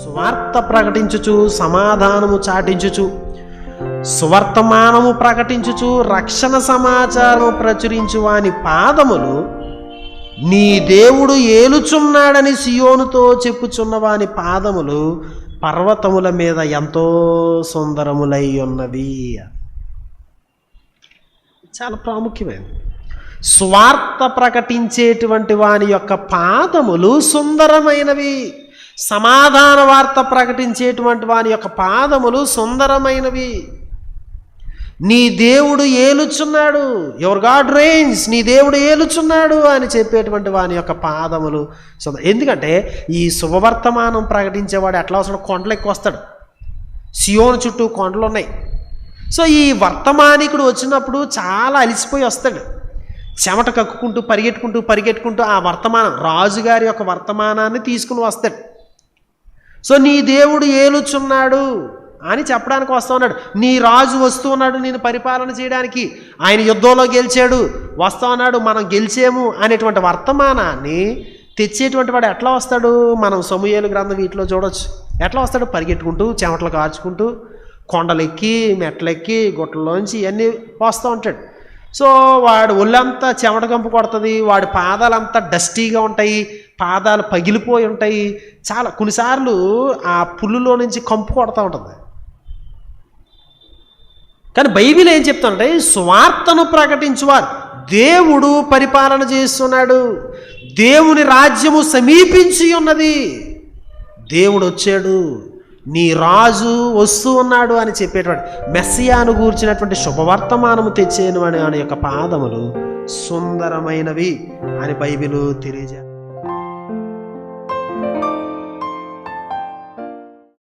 సువార్త ప్రకటించుచు సమాధానము చాటించుచు సువర్తమానము ప్రకటించుచు రక్షణ సమాచారము ప్రచురించు వాని పాదములు నీ దేవుడు ఏలుచున్నాడని సియోనుతో చెప్పుచున్న వాని పాదములు పర్వతముల మీద ఎంతో సుందరములై ఉన్నవి. చాలా ప్రాముఖ్యమైనది స్వార్థ ప్రకటించేటువంటి వాని యొక్క పాదములు సుందరమైనవి. సమాధాన వార్త ప్రకటించేటువంటి వాని యొక్క పాదములు సుందరమైనవి. నీ దేవుడు ఏలుచున్నాడు. యువర్ గాడ్ రేంజ్ నీ దేవుడు ఏలుచున్నాడు అని చెప్పేటువంటి వాని యొక్క పాదములు ఎందుకంటే ఈ శుభవర్తమానం ప్రకటించేవాడు ఎట్లా వస్తాడు? కొండలు ఎక్కువ వస్తాడు. సియోను చుట్టూ కొండలు ఉన్నాయి. సో ఈ వర్తమానికుడు వచ్చినప్పుడు చాలా అలిసిపోయి వస్తాడు. చెమట కక్కుకుంటూ పరిగెట్టుకుంటూ పరిగెట్టుకుంటూ ఆ వర్తమానం రాజుగారి యొక్క వర్తమానాన్ని తీసుకుని వస్తాడు. సో నీ దేవుడు ఏలుచున్నాడు అని చెప్పడానికి వస్తూ ఉన్నాడు. నీ రాజు వస్తూ ఉన్నాడు నేను పరిపాలన చేయడానికి. ఆయన యుద్ధంలో గెలిచాడు. వస్తా ఉన్నాడు మనం గెలిచేము అనేటువంటి వర్తమానాన్ని తెచ్చేటువంటి వాడు ఎట్లా వస్తాడు? మనం సమూహేలు గ్రంథం వీటిలో చూడొచ్చు. ఎట్లా వస్తాడు? పరిగెట్టుకుంటూ చెమటలు కార్చుకుంటూ కొండలెక్కి మెట్లెక్కి గుట్టల్లోంచి ఇవన్నీ వస్తూ ఉంటాడు. సో వాడు ఒళ్ళంతా చెమట కంపు కొడుతుంది. వాడి పాదాలంతా డస్టీగా ఉంటాయి. పాదాలు పగిలిపోయి ఉంటాయి. చాలా కొన్నిసార్లు ఆ పుల్లులో నుంచి కంపు కొడతా ఉంటుంది. కానీ బైబిల్ ఏం చెప్తుంటే స్వార్థను ప్రకటించువారు. దేవుడు పరిపాలన చేస్తున్నాడు. దేవుని రాజ్యము సమీపించి ఉన్నది. దేవుడు వచ్చాడు. నీ రాజు వస్తూ ఉన్నాడు అని చెప్పేటువంటి మెస్సియాను గూర్చినటువంటి శుభవర్తమానము తెచ్చేను అనే ఆయన యొక్క పాదములు సుందరమైనవి అని బైబిలు తెలియజేస్తారు